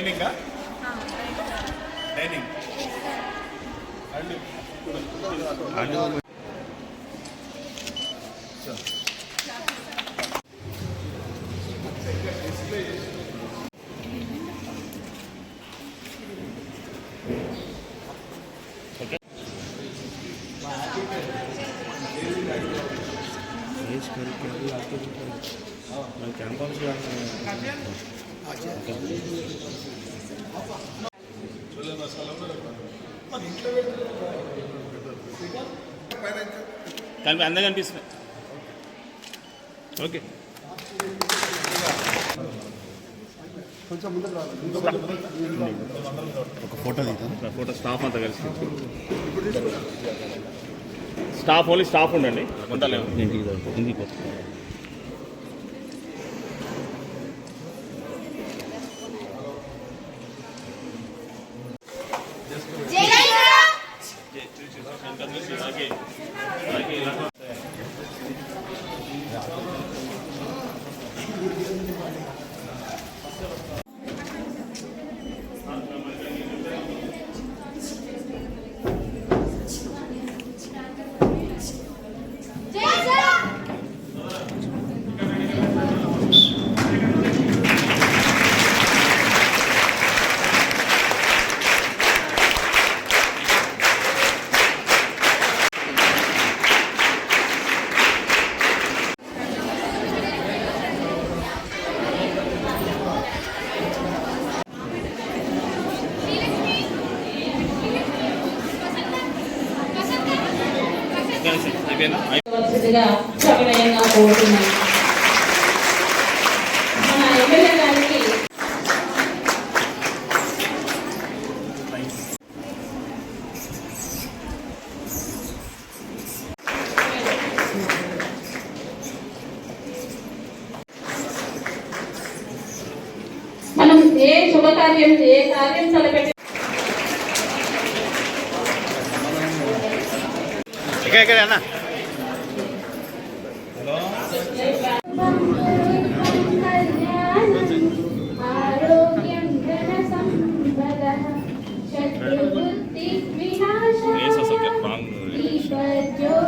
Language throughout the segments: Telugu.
డైనింగ్? డైనింగ్. కనిపి అందంగా అనిపిస్తుంది ఓకే. ఒక ఫోటో ఫోటో స్టాఫ్ అంతా కలిసి స్టాఫ్ ఓన్లీ స్టాఫ్ ఉండండి. ఇంటికి అయిపోయిందా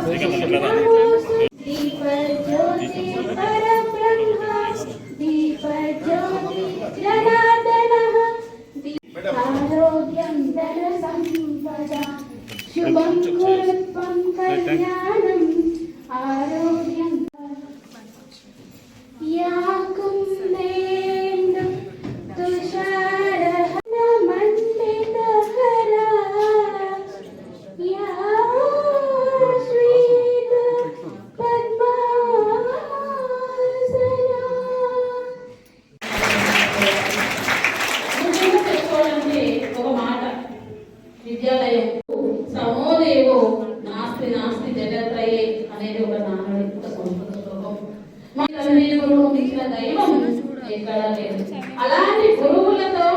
Gracias. ఎక్కడా లేదు అలాంటి గురువులతో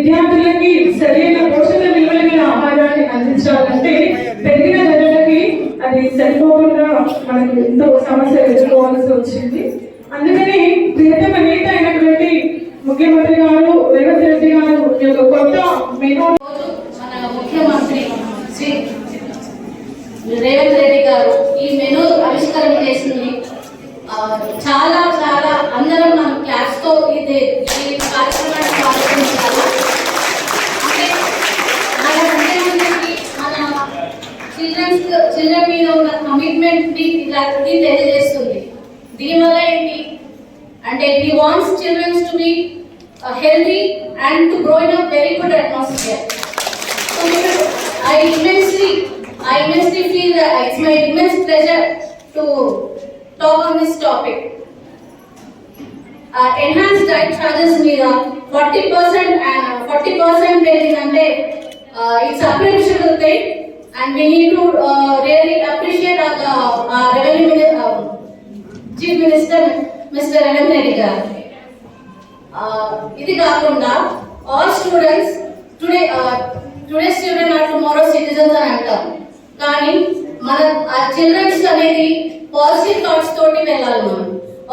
విద్యార్థులకి సరైన పోషక విలువలు ఆహారాన్ని అందించాలంటే పెరిగిన ధరలకి అది సరిపోకుండా మనకి ఎంతో సమస్యలు ఎదుర్కోవాల్సి వచ్చింది. అందుకని ప్రియతమ నేత అయినటువంటి ముఖ్యమంత్రి గారు రేవంత్ రెడ్డి గారు ఈ యొక్క కొత్త మెనూ మన ముఖ్యమంత్రి శ్రీ రేవంత్ రెడ్డి గారు ఈ మెనూ ఆవిష్కరణ చేసింది ఆ, చాలా చాలా అందరం మనం క్లాస్తో ఇది ఈ కార్యక్రమాన్ని పాల్గొంటాము అంటే మన ముఖ్యమంత్రికి మన చిల్డ్రన్స్ చిల్డ్రన్ మీద ఉన్న కమిట్మెంట్ని ఇలా ఇది తెలియజేస్తుంది దీనివల్ల ఏంటి అంటే he wants childrens to be healthy and to grow in a very good atmosphere So, I immensely, I immensely feel that uh, it's my immense pleasure to talk on this topic. Uh, enhanced diet charges మీద forty percent forty percent పెరిగిందంటే it's appreciable thing and we need to really appreciate revenue chief minister mister Revanth Reddy గారు ఆ, ఇది కాకుండా all students today today student are tomorrow citizens అని అంటాం కానీ మన ఆ చిల్డ్రన్స్ అనేది పాజిటివ్ థాట్స్ తోటి వెళ్ళాలి మనం.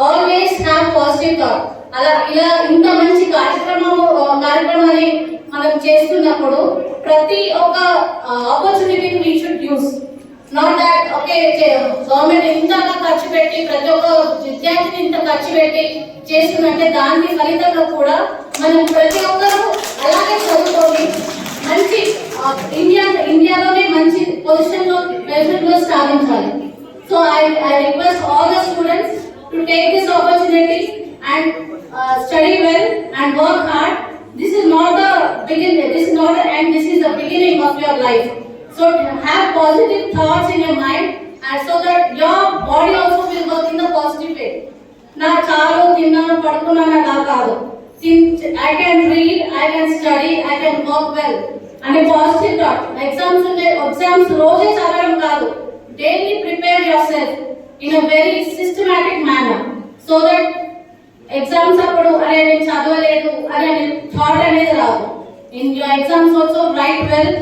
ఆల్వేస్ హ్యావ్ పాజిటివ్ థాట్ అలా ఇలా ఇంత మంచి కార్యక్రమం కార్యక్రమాన్ని మనం చేస్తున్నప్పుడు ప్రతి ఒక్క ఆపర్చునిటీని we should use not that okay government ఇంతగా ఖర్చు పెట్టి ప్రతి ఒక్క విద్యార్థిని ఇంత ఖర్చు పెట్టి చేస్తుందంటే దాని ఫలితంగా కూడా మనం ప్రతి ఒక్కరూ అలాగే చదువుకొని మంచి ఆ, ఇండియా ఇండియాలోనే మంచి పొజిషన్లో ప్రెసిడెంట్లో సాధించాలి so I I request all the students to take this opportunity and study well and work hard this is not the begin this is not the end this is the beginning of your life So to have positive thoughts in your mind and so that your body also will work in the positive way. నా చాలు తిన్నాను పడుకున్నాను అలా కాదు. I can read I can study I can work well అనే పాజిటివ్ థాట్ ఎగ్జామ్స్ ఉండే ఎగ్జామ్స్ రోజే చదవడం కాదు. Daily prepare yourself in a very systematic manner so that exams అప్పుడు అరే నేను చదవలేదు అనే థాట్ అనేది రాదు. In your exams also write well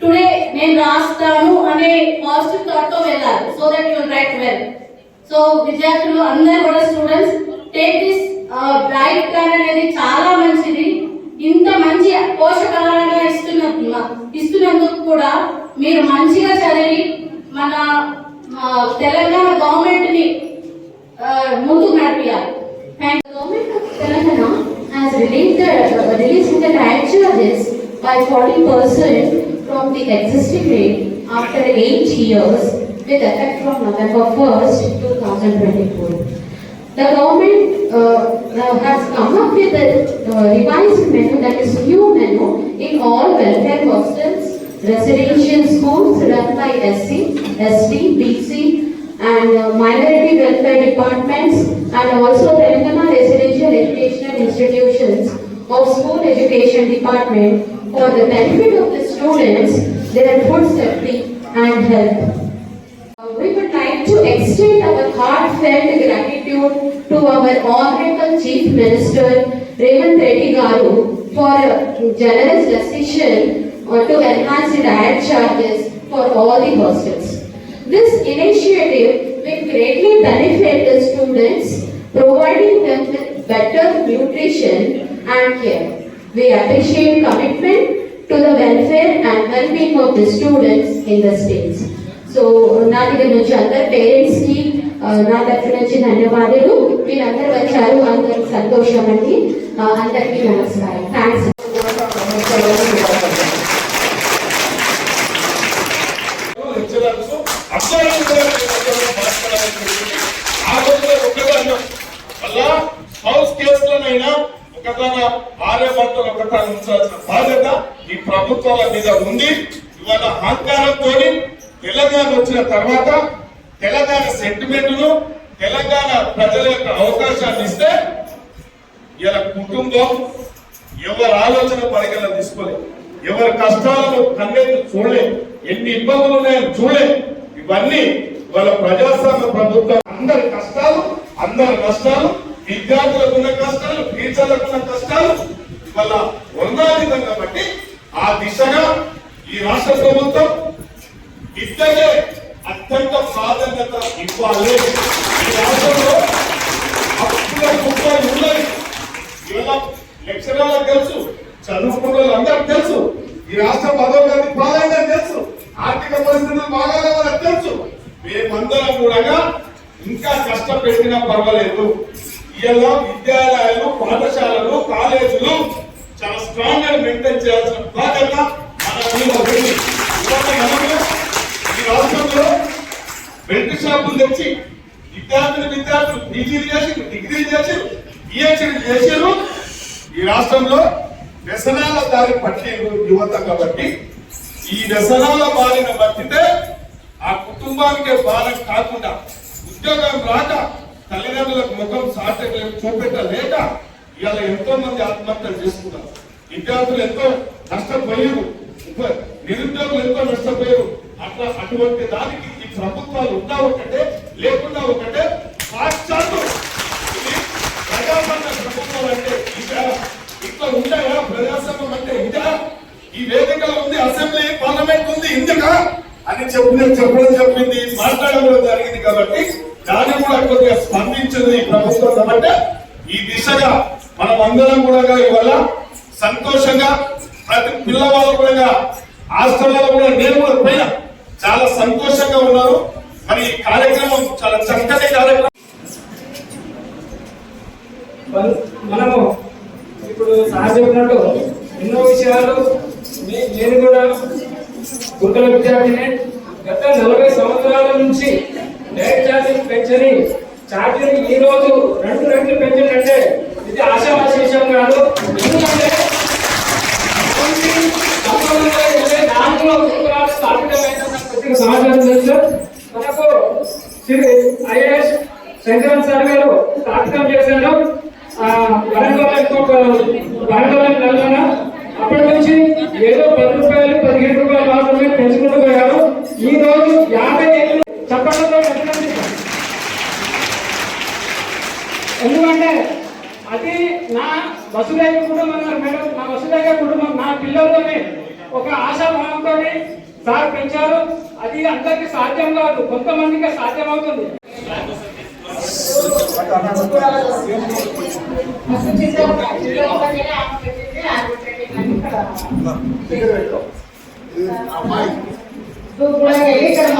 today నేను రాస్తాను అనే పాజిటివ్ థాట్తో వెళ్ళాలి. So that you write well so విద్యార్థులు అందరూ కూడా students take this diet plan అనేది చాలా మంచిది. ఇంత మంచి పోషకాలను ఇస్తున్న ఇస్తున్నందుకు కూడా మీరు మంచిగా చదివి మన తెలంగాణ గవర్నమెంట్ని ముందుకు నడిపించాలి thank The government has released the, uh, the diet charges by 40% from the existing rate after 8 years with effect from November 1st, 2024. The government uh, uh, has come up with a uh, revised menu that is new menu in all welfare hostels, residential schools run by SC, ST, BC and uh, minority welfare departments and also Telangana residential educational institutions of school education department for the benefit of the students, their food safety and health. Uh, We would like to extend our heartfelt gratitude to our Honorable Chief Minister Revanth Reddy Garu for a generous decision to enhance the diet charges for all the hostels. This initiative will greatly benefit the students, providing them with better nutrition and care. We appreciate commitment to the welfare and well-being of the students in the states. So నా దగ్గర నుంచి అందరు పేరెంట్స్కి నా తరఫు నుంచి ధన్యవాదాలు. మీరందరూ వచ్చారు. అందరికి సంతోషం అండి. అందరికీ నమస్కారం. థ్యాంక్స్ లెక్చరర్స్ అబ్జర్వ్ ఆ రోజులో ఒకదాన్ని అలా హౌస్ కేసులనైనా ఒకదాన భార్య భర్తలు ఒకదాన్ని ఉంచాల్సిన బాధ్యత ఈ ప్రభుత్వాల మీద ఉంది ఇవాళ అహంకారంతో తెలంగాణ వచ్చిన తర్వాత తెలంగాణ సెంటిమెంట్ను తెలంగాణ ప్రజల యొక్క అవకాశాన్ని ఇస్తే ఇలా కుటుంబం ఎవరి ఆలోచన పరిగణన తీసుకోలేదు ఎవరి కష్టాలను కన్నెత్తి చూడలేదు ఎన్ని ఇబ్బందులు ఉన్నాయని చూడలేదు ఇవన్నీ వాళ్ళ ప్రజాస్వామ్య ప్రభుత్వం అందరి కష్టాలు అందరి నష్టాలు విద్యార్థులకు ఉన్న కష్టాలు టీచర్లకు ఉన్న కష్టాలు వాళ్ళ వర్ణాతీతం కాబట్టి ఆ దిశగా ఈ రాష్ట్ర ప్రభుత్వం ఇద్దరే అత్యంత ప్రాధాన్యత ఇవ్వాలి. ఈ రాష్ట్రంలో అప్పుల కుప్పలు ఉన్నది ఇవాళ లెక్చరర్లకు తెలుసు చదువుకున్న వాళ్ళందరికీ తెలుసు ఈ రాష్ట్ర పదోగతి బాగా తెలుసు ఆర్థిక పరిస్థితులు బాగా తెలుసు. మేమందరం కూడా ఇంకా కష్టపెట్టినా పర్వాలేదు. ఇలా విద్యాలయాలు పాఠశాలలు కాలేజీలు చాలా స్ట్రాంగ్గా మెయింటైన్ చేయాల్సిన బాధ్యత మన ఈ రాష్ట్రంలో బెల్ట్ షాపులు తెచ్చి విద్యార్థులు విద్యార్థులు పీజీలు చేసి డిగ్రీలు చేసి పిహెచ్డీలు చేసారు ఈ రాష్ట్రంలో వ్యసనాల దారి పట్టిండ్రు యువత కాబట్టి. ఈ వ్యసనాల బారిన పట్టితే ఆ కుటుంబానికే భారం కాకుండా ఉద్యోగం రాక తల్లిదండ్రులకు ముఖం సాటి చూపెట్టలేక ఇవాళ ఎంతో మంది ఆత్మహత్యలు చేసుకున్నారు. విద్యార్థులు ఎంతో నష్టపోయారు. నిరుద్యోగులు ఎంతో నష్టపోయారు. అట్లా అటువంటి దానికి ఈ ప్రభుత్వాలు ఉన్నా ఒకటే లేకుండా ఒకటే సాక్షాత్తు ఇది ప్రభుత్వం అంటే ఇదా. ఇట్లా ఉంటాయా ప్రజాస్వామ్యం అంటే ఇదా? ఈ వేదికలో ఉంది అసెంబ్లీ పార్లమెంట్ ఉంది ఇందుకా? అని చెప్పిన చెప్పడం చెప్పింది మాట్లాడడం జరిగింది కాబట్టి దాన్ని కూడా కొద్దిగా స్పందించింది ఈ ప్రభుత్వం. కాబట్టి ఈ దిశగా మనం అందరం కూడా ఇవాళ సంతోషంగా ప్రతి పిల్లవాళ్ళు కూడా హాస్టల్లో కూడా నేను కూడా పోయినా. చాలా సంతోషంగా ఉన్నారు. మరి ఈ కార్యక్రమం చాలా చక్కటి కార్యక్రమం. మనము ఇప్పుడు సార్ చెప్పినట్టు ఎన్నో విషయాలు నేను కూడా గురుకుల విద్యార్థిని గత నలభై సంవత్సరాల నుంచి డైరెక్ట్ ఛార్జీలు పెంచని ఛార్జీలు ఈ రోజు రెండు రెట్లు పెంచినట్టే ఇది ఆశావాసి విషయం కాదు ఎందుకంటే పంతొమ్మిది వందల ఇరవై నాలుగులో స్థాపితమైందన్న కొద్దిగా సమాచారం తెలుసు మనకు శ్రీ ఐఏఎస్ శంకరన్ సార్ గారు స్థాపితం చేశారు వరంగల్ నెలలోన అప్పటి నుంచి ఏదో పది రూపాయలు పదిహేను రూపాయలు మాత్రమే పెంచుకుంటూ పోయారు ఈ రోజు యాభై ఏళ్ళు. ఎందుకంటే అది నా వసుదైక కుటుంబం అన్నారు మేడం నా వసుదైక కుటుంబం నా పిల్లలతోనే ఒక ఆశాభావంతో సార్ పెంచారు. అది అందరికీ సాధ్యం కాదు కొంతమందికి సాధ్యం అవుతుంది.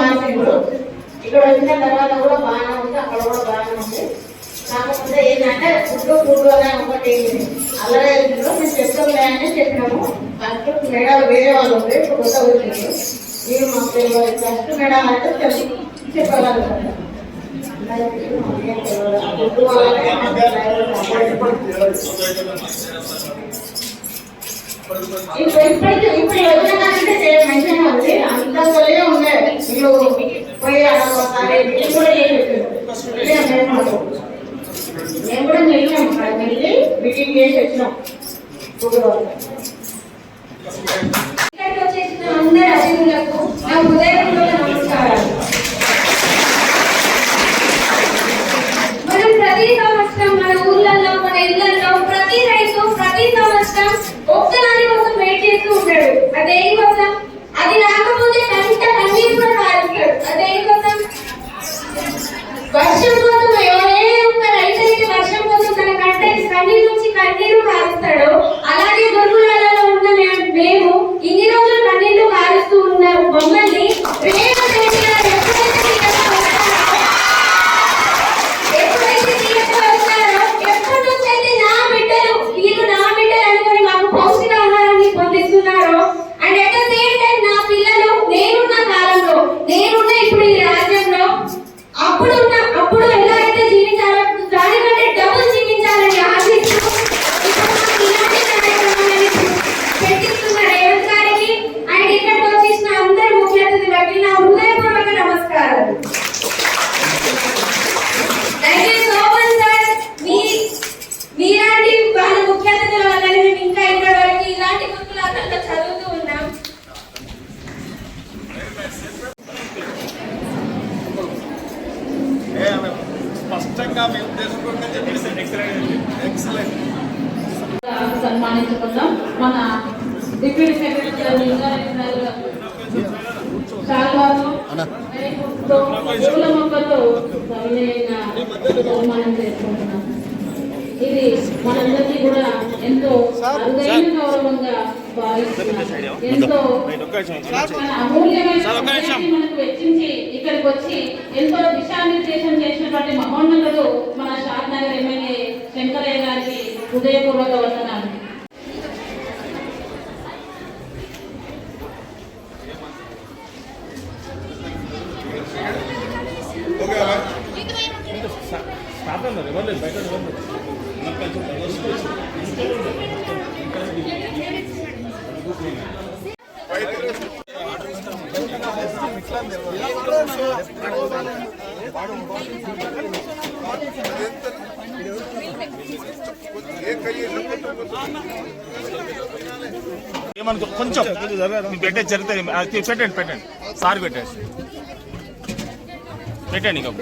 ఇక్కడ ఇక్కడ వచ్చిన తర్వాత కూడా బాగానే ఉంది అక్కడ కూడా బాగానే ఉంది. కాకపోతే ఏంటంటే ఫుడ్ ఫుడ్ అనే ఒకటి. అల్లరే మేము చెప్తాంలే అని చెప్పినాము. ఫస్ట్ మేడం వేరే వాళ్ళు ఉంటే ఇప్పుడు కొత్త వచ్చిండ్రు మీరు మాకు తెలియదు. ఫస్ట్ మేడం అంటే చెప్పి. చెప్పగలుగుతారు ఫుడ్ ఇప్పుడు ఇప్పటికి ఇప్పుడు యోజన కంటే మంచిగా ఉంది. అంతా సరే ఉన్నాయి మీరు పోయి అడగొస్తారు ఇది కూడా చేసి మేము కూడా వెళ్ళాం అక్కడికి వెళ్ళి మీటింగ్ చేసి వచ్చినాం ఇక్కడికి వచ్చేసిన అందరి అతిథులకు నా నమస్కారాలు. మనం ప్రతి సంవత్సరం మన ఊర్లలో మన ఇళ్ళలో ప్రతి రైతు ప్రతి సంవత్సరం ఒక్కదాని కోసం వెయిట్ చేస్తూ ఉంటాడు. అదేం కోసం అది రాకపోతే కంట కన్నీరు కూడా కారుస్తాడు అదేం కోసం వర్షం కన్నీరు కారుస్తాడో అలాగే గురుకులాలలో ఉన్న మే- మేము ఇన్ని రోజులు కన్నీళ్ళు కారుస్తూ ఉన్న మమ్మల్ని రేవంత్ రెడ్డి గారు ఎప్పుడైతే సీఎంగా వస్తారో, ఎప్పుడైతే సీఎంగా వస్తారో, ఎప్పటి నుంచి అయితే నా బిడ్డలు వీళ్ళు నా బిడ్డలు అనుకొని మాకు పౌష్టికాహారాన్ని పొందిస్తున్నారో అండ్ అట్ సన్మానించుకుందాం మన డిప్యూటీ సెక్రటరీ లింగారెడ్డి గారు శాల్వాతో పూల మొక్కతో సన్మానం చేసుకుంటున్నాం. ఇది మనందరికీ కూడా ఎంతో అరుదైన గౌరవంగా భావిస్తున్నాం. ఎంతో మన అమూల్యమైన మనకు వెచ్చించి ఇక్కడికి వచ్చి ఎంతో దిశానిర్దేశం చేసినటువంటి మహోన్నతుడు మన షాద్ నగర్ ఎమ్మెల్యే శంకరయ్య గారికి హృదయపూర్వక వందనాలు. ఏమనుకో కొంచెం పెట్టే పెట్టేది పెట్టండి పెట్టండి. సార్ పెట్టేసి పెట్టండి ఇంకా.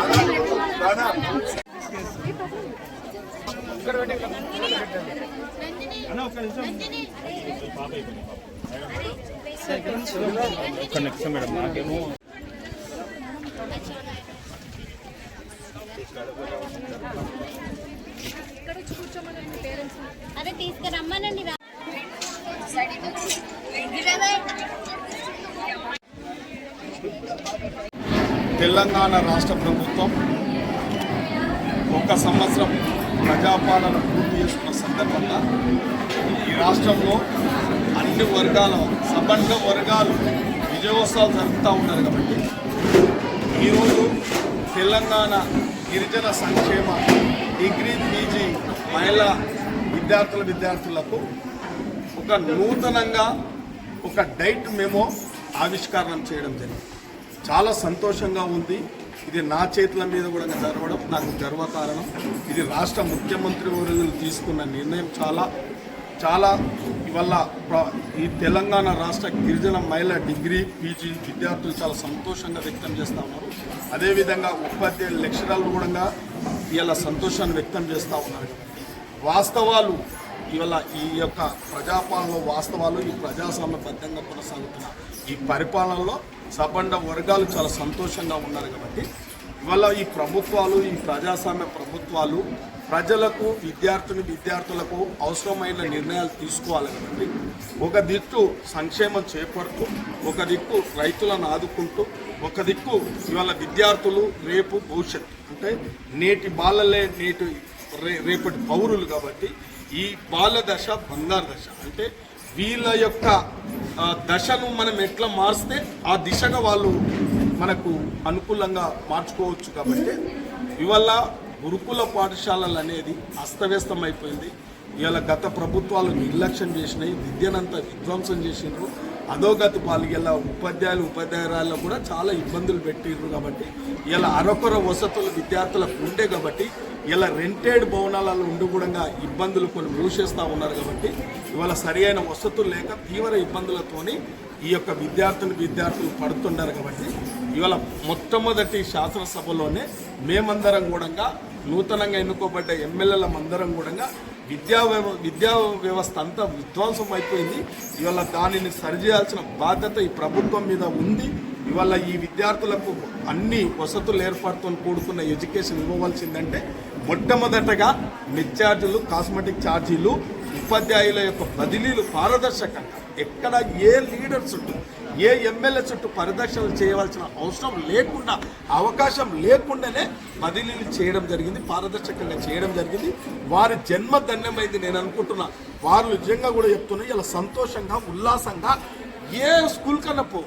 అన్న ఒక్క నిమిషం మేడం నాకేమో అదే తీసుకురమ్మనండి తెలంగాణ రాష్ట్ర ప్రభుత్వం ఒక సంవత్సరం ప్రజాపాలన పూర్తి చేసుకున్న సందర్భంగా ఈ రాష్ట్రంలో అన్ని వర్గాల సబంధ వర్గాలు విజయోత్సవాలు జరుపుతూ ఉన్నారు కాబట్టి ఈరోజు తెలంగాణ గిరిజన సంక్షేమ డిగ్రీ పీజీ మహిళా విద్యార్థుల విద్యార్థులకు ఒక నూతనంగా ఒక డైట్ మెమో ఆవిష్కరణం చేయడం జరిగింది. చాలా సంతోషంగా ఉంది. ఇది నా చేతుల మీద కూడా జరగడం నాకు గర్వకారణం ఇది రాష్ట్ర ముఖ్యమంత్రి వర్యులు తీసుకున్న నిర్ణయం చాలా చాలా ఇవల్ల ఈ తెలంగాణ రాష్ట్ర గిరిజన మహిళ డిగ్రీ పీజీ విద్యార్థులు చాలా సంతోషంగా వ్యక్తం చేస్తూ ఉన్నారు. అదేవిధంగా ఉపాధ్యాయులు లెక్చరర్లు కూడా ఇవాళ సంతోషాన్ని వ్యక్తం చేస్తూ ఉన్నారు. వాస్తవాలు ఇవాళ ఈ యొక్క ప్రజాపాలనలో వాస్తవాలు ఈ ప్రజాస్వామ్యబద్ధంగా కొనసాగుతున్న ఈ పరిపాలనలో సబండ వర్గాలు చాలా సంతోషంగా ఉన్నారు కాబట్టి ఇవాళ ఈ ప్రభుత్వాలు ఈ ప్రజాస్వామ్య ప్రభుత్వాలు ప్రజలకు విద్యార్థులు విద్యార్థులకు అవసరమైన నిర్ణయాలు తీసుకోవాలి కాబట్టి ఒక దిక్కు సంక్షేమం చేపడుతూ ఒక దిక్కు రైతులను ఆదుకుంటూ ఒక దిక్కు ఇవాళ విద్యార్థులు రేపు భవిష్యత్తు అంటే నేటి బాలలే నేటి రేపటి పౌరులు కాబట్టి ఈ బాల దశ బంగారు దశ అంటే వీళ్ళ యొక్క దశను మనం ఎట్లా మారిస్తే ఆ దిశగా వాళ్ళు మనకు అనుకూలంగా మార్చుకోవచ్చు కాబట్టి ఇవల్ల గురుకుల పాఠశాలలు అనేది అస్తవ్యస్తం అయిపోయింది ఇవాళ గత ప్రభుత్వాలు నిర్లక్ష్యం చేసినాయి విద్యనంతా విధ్వంసం చేసిండ్రు అధోగతి పాలు ఇలా ఉపాధ్యాయులు ఉపాధ్యాయురాల్లో కూడా చాలా ఇబ్బందులు పెట్టిర్రు కాబట్టి ఇలా అరొకర వసతులు విద్యార్థులకు ఉండే కాబట్టి ఇలా రెంటెడ్ భవనాలలో ఉండి కూడా ఇబ్బందులు కొన్ని మూసేస్తూ ఉన్నారు కాబట్టి ఇవాళ సరి అయిన వసతులు లేక తీవ్ర ఇబ్బందులతోని ఈ యొక్క విద్యార్థులు విద్యార్థులు పడుతున్నారు కాబట్టి ఇవాళ మొట్టమొదటి శాసనసభలోనే మేమందరం కూడా నూతనంగా ఎన్నుకోబడ్డ ఎమ్మెల్యేల అందరం కూడా విద్యా వ్యవ విద్యా వ్యవస్థ అంతా విధ్వంసం అయిపోయింది. ఇవాళ దానిని సరిచేయాల్సిన బాధ్యత ఈ ప్రభుత్వం మీద ఉంది. ఇవాళ ఈ విద్యార్థులకు అన్ని వసతులు ఏర్పాటుతో కూడుకున్న ఎడ్యుకేషన్ ఇవ్వవలసిందంటే మొట్టమొదటగా మిడ్ ఛార్జీలు కాస్మెటిక్ ఛార్జీలు ఉపాధ్యాయుల యొక్క బదిలీలు పారదర్శకంగా ఎక్కడ ఏ లీడర్ చుట్టూ ఏ ఎమ్మెల్యే చుట్టూ పరిదర్శనలు చేయవలసిన అవసరం లేకుండా అవకాశం లేకుండానే బదిలీలు చేయడం జరిగింది పారదర్శకంగా చేయడం జరిగింది. వారి జన్మ ధన్యమైంది నేను అనుకుంటున్నా. వారు నిజంగా కూడా చెప్తున్నా ఇలా సంతోషంగా ఉల్లాసంగా ఏ స్కూల్ కన్నా పో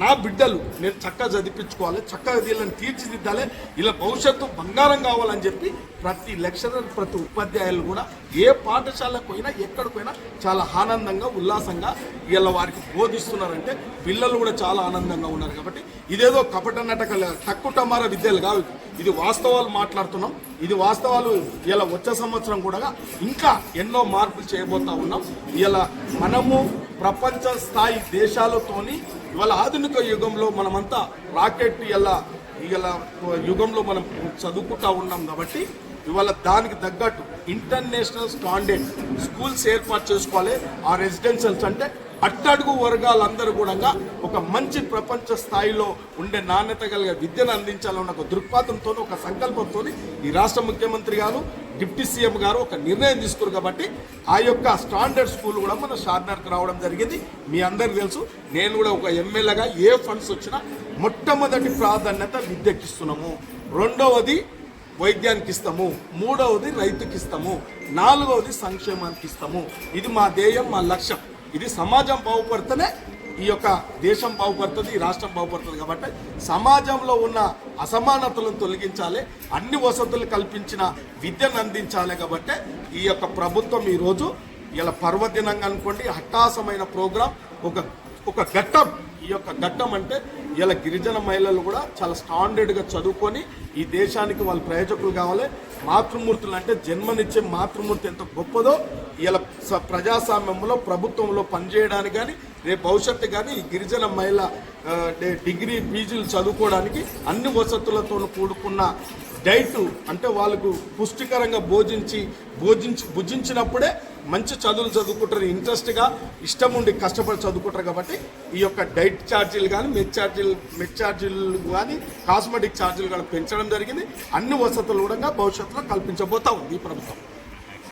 నా బిడ్డలు నేను చక్కగా చదివించుకోవాలి చక్కగా వీళ్ళని తీర్చిదిద్దాలి ఇలా భవిష్యత్తు బంగారం కావాలని చెప్పి ప్రతి లెక్చరర్ ప్రతి ఉపాధ్యాయులు కూడా ఏ పాఠశాలకు పోయినా ఎక్కడికి పోయినా చాలా ఆనందంగా ఉల్లాసంగా వీళ్ళ వారికి బోధిస్తున్నారంటే పిల్లలు కూడా చాలా ఆనందంగా ఉన్నారు కాబట్టి ఇదేదో కపట నాటకాలు తక్కువ విద్యలు కాదు ఇది వాస్తవాలు మాట్లాడుతున్నాం. ఇది వాస్తవాలు ఇలా వచ్చే సంవత్సరం కూడా ఇంకా ఎన్నో మార్పులు చేయబోతా ఉన్నాం. ఇలా మనము ప్రపంచ స్థాయి దేశాలతోని ఇవాళ ఆధునిక యుగంలో మనమంతా రాకెట్ ఇలా ఇలా యుగంలో మనం చదువుకుంటా ఉన్నాం కాబట్టి ఇవాళ దానికి తగ్గట్టు ఇంటర్నేషనల్ స్టాండర్డ్ స్కూల్స్ ఏర్పాటు చేసుకోవాలి. ఆ రెసిడెన్షియల్స్ అంటే అట్టడుగు వర్గాలందరూ కూడా ఒక మంచి ప్రపంచ స్థాయిలో ఉండే నాణ్యత కలిగే విద్యను అందించాలన్న ఒక దృక్పథంతో ఒక సంకల్పంతో ఈ రాష్ట్ర ముఖ్యమంత్రి గారు డిప్యూటీ సీఎం గారు ఒక నిర్ణయం తీసుకురు కాబట్టి ఆ యొక్క స్టాండర్డ్ స్కూల్ కూడా మన షార్నర్కి రావడం జరిగింది. మీ అందరికీ తెలుసు నేను కూడా ఒక ఎమ్మెల్యేగా ఏ ఫండ్స్ వచ్చినా మొట్టమొదటి ప్రాధాన్యత విద్యకి ఇస్తున్నాము. రెండవది వైద్యానికి ఇస్తాము. మూడవది రైతుకి ఇస్తాము. నాలుగవది సంక్షేమానికి ఇస్తాము. ఇది మా ధ్యేయం మా లక్ష్యం. ఇది సమాజం బాగుపడితేనే ఈ యొక్క దేశం బాగుపడుతుంది ఈ రాష్ట్రం బాగుపడుతుంది కాబట్టి సమాజంలో ఉన్న అసమానతలను తొలగించాలి అన్ని వసతులు కల్పించిన విద్యను అందించాలి కాబట్టి ఈ యొక్క ప్రభుత్వం ఈరోజు ఇలా పర్వదినంగా అనుకోండి హఠాసమైన ప్రోగ్రాం ఒక ఒక ఘట్టం. ఈ యొక్క ఘట్టం అంటే ఇలా గిరిజన మహిళలు కూడా చాలా స్టాండర్డ్గా చదువుకొని ఈ దేశానికి వాళ్ళు ప్రయోజకులు కావాలి. మాతృమూర్తులు అంటే జన్మనిచ్చే మాతృమూర్తి ఎంత గొప్పదో ఇలా స- ప్రజాస్వామ్యంలో ప్రభుత్వంలో పనిచేయడానికి కానీ రేపు భవిష్యత్తు కానీ ఈ గిరిజన మహిళ డిగ్రీ పీజీలు చదువుకోవడానికి అన్ని వసతులతో కూడుకున్న డైట్ అంటే వాళ్ళకు పుష్టికరంగా భోజించి భోజించి భుజించినప్పుడే మంచి చదువులు చదువుకుంటారు. ఇంట్రెస్ట్గా ఇష్టం ఉండి కష్టపడి చదువుకుంటారు కాబట్టి ఈ యొక్క డైట్ ఛార్జీలు కానీ మెడ్ ఛార్జీలు మెడ్ ఛార్జీలు కానీ కాస్మెటిక్ ఛార్జీలు కానీ పెంచడం జరిగింది. అన్ని వసతులు కూడా భవిష్యత్తులో కల్పించబోతా ఉంది ఈ ప్రభుత్వం.